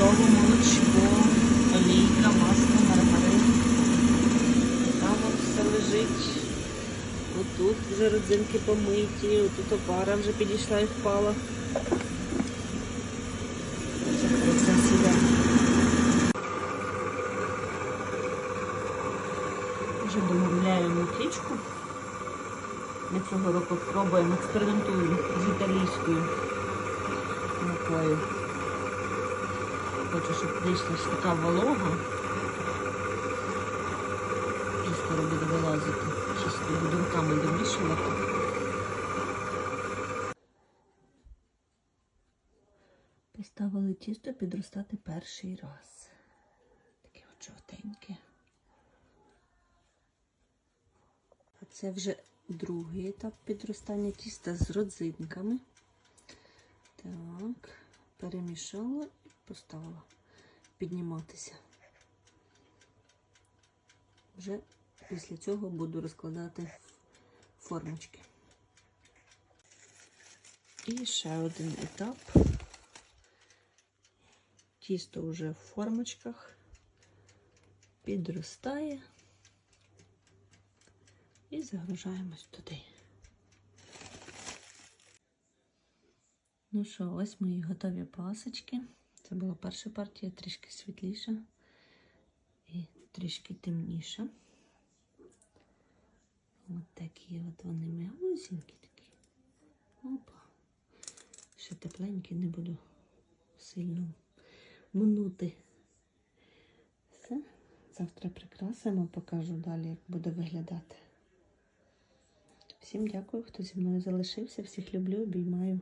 готово, молочко, олійка, масло, маргарин. Там от все лежить. Отут вже родзинки помиті, отут опара вже підійшла і впала. Вже домовляємо муклічку. Ми цього року спробуємо, експериментуємо з італійською мукою. Хочу, щоб вийшла ж така волога. Вже скоро буде вилазити. Щось буду руками домішувати. Поставили тісто підростати перший раз. Таке от жовтеньке. А це вже другий етап підростання тіста з родзинками. Так, перемішала і поставила підніматися. Вже після цього буду розкладати формочки. І ще один етап. Тісто вже в формочках підростає і загружаємось туди. Ну що, ось мої готові пасочки. Це була перша партія, трішки світліша і трішки темніша. От такі от вони м'ягусінькі такі. Опа. Ще тепленькі, не буду сильно минути. Все. Завтра прикрасимо, покажу далі, як буде виглядати. Всім дякую, хто зі мною залишився. Всіх люблю, обіймаю.